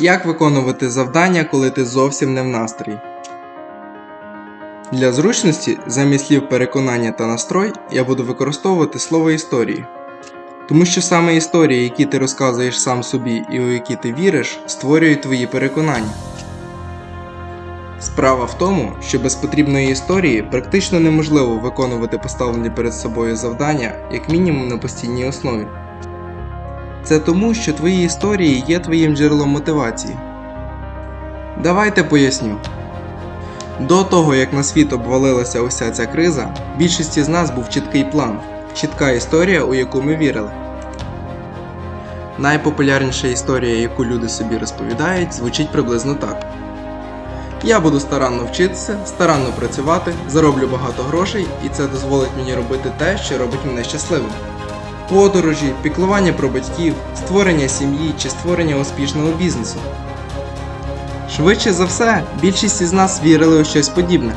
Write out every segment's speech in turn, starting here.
Як виконувати завдання, коли ти зовсім не в настрої? Для зручності замість слів переконання та настрой я буду використовувати слово історії. Тому що саме історії, які ти розказуєш сам собі і у які ти віриш, створюють твої переконання. Справа в тому, що без потрібної історії практично неможливо виконувати поставлені перед собою завдання як мінімум на постійній основі. Це тому, що твої історії є твоїм джерелом мотивації. Давайте поясню. До того, як на світ обвалилася уся ця криза, більшості з нас був чіткий план, чітка історія, у яку ми вірили. Найпопулярніша історія, яку люди собі розповідають, звучить приблизно так. Я буду старанно вчитися, старанно працювати, зароблю багато грошей, і це дозволить мені робити те, що робить мене щасливим. Подорожі, піклування про батьків, створення сім'ї чи створення успішного бізнесу. Швидше за все, більшість із нас вірили у щось подібне.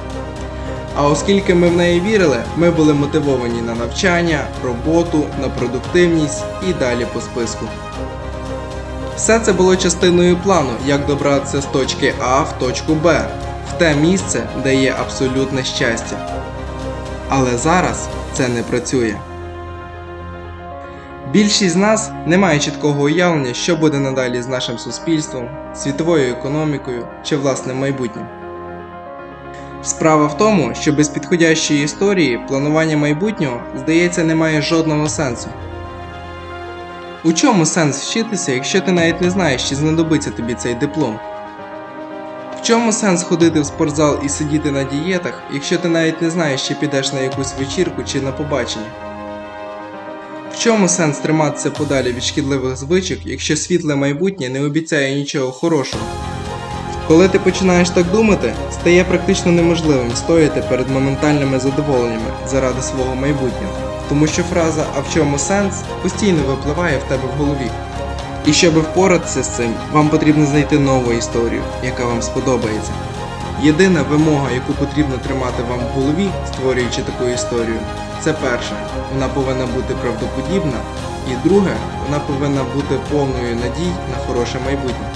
А оскільки ми в неї вірили, ми були мотивовані на навчання, роботу, на продуктивність і далі по списку. Все це було частиною плану, як добратися з точки А в точку Б, в те місце, де є абсолютне щастя. Але зараз це не працює. Більшість з нас не має чіткого уявлення, що буде надалі з нашим суспільством, світовою економікою чи власним майбутнім. Справа в тому, що без підходящої історії планування майбутнього, здається, не має жодного сенсу. У чому сенс вчитися, якщо ти навіть не знаєш, чи знадобиться тобі цей диплом? В чому сенс ходити в спортзал і сидіти на дієтах, якщо ти навіть не знаєш, чи підеш на якусь вечірку чи на побачення? В чому сенс триматися подалі від шкідливих звичок, якщо світле майбутнє не обіцяє нічого хорошого? Коли ти починаєш так думати, стає практично неможливим стояти перед моментальними задоволеннями заради свого майбутнього, тому що фраза А в чому сенс постійно випливає в тебе в голові. І щоб впоратися з цим, вам потрібно знайти нову історію, яка вам сподобається. Єдина вимога, яку потрібно тримати вам в голові, створюючи таку історію, це перше, вона повинна бути правдоподібна, і друге, вона повинна бути повною надій на хороше майбутнє.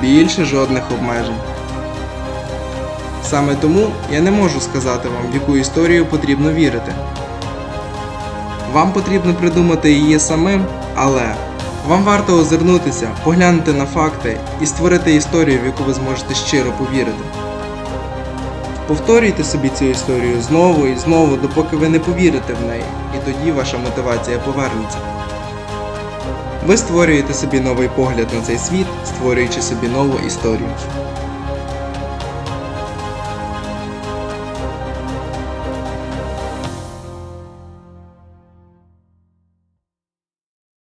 Більше жодних обмежень. Саме тому я не можу сказати вам, в яку історію потрібно вірити. Вам потрібно придумати її самим, але вам варто озирнутися, поглянути на факти і створити історію, в яку ви зможете щиро повірити. Повторюйте собі цю історію знову і знову, допоки ви не повірите в неї, і тоді ваша мотивація повернеться. Ви створюєте собі новий погляд на цей світ, створюючи собі нову історію.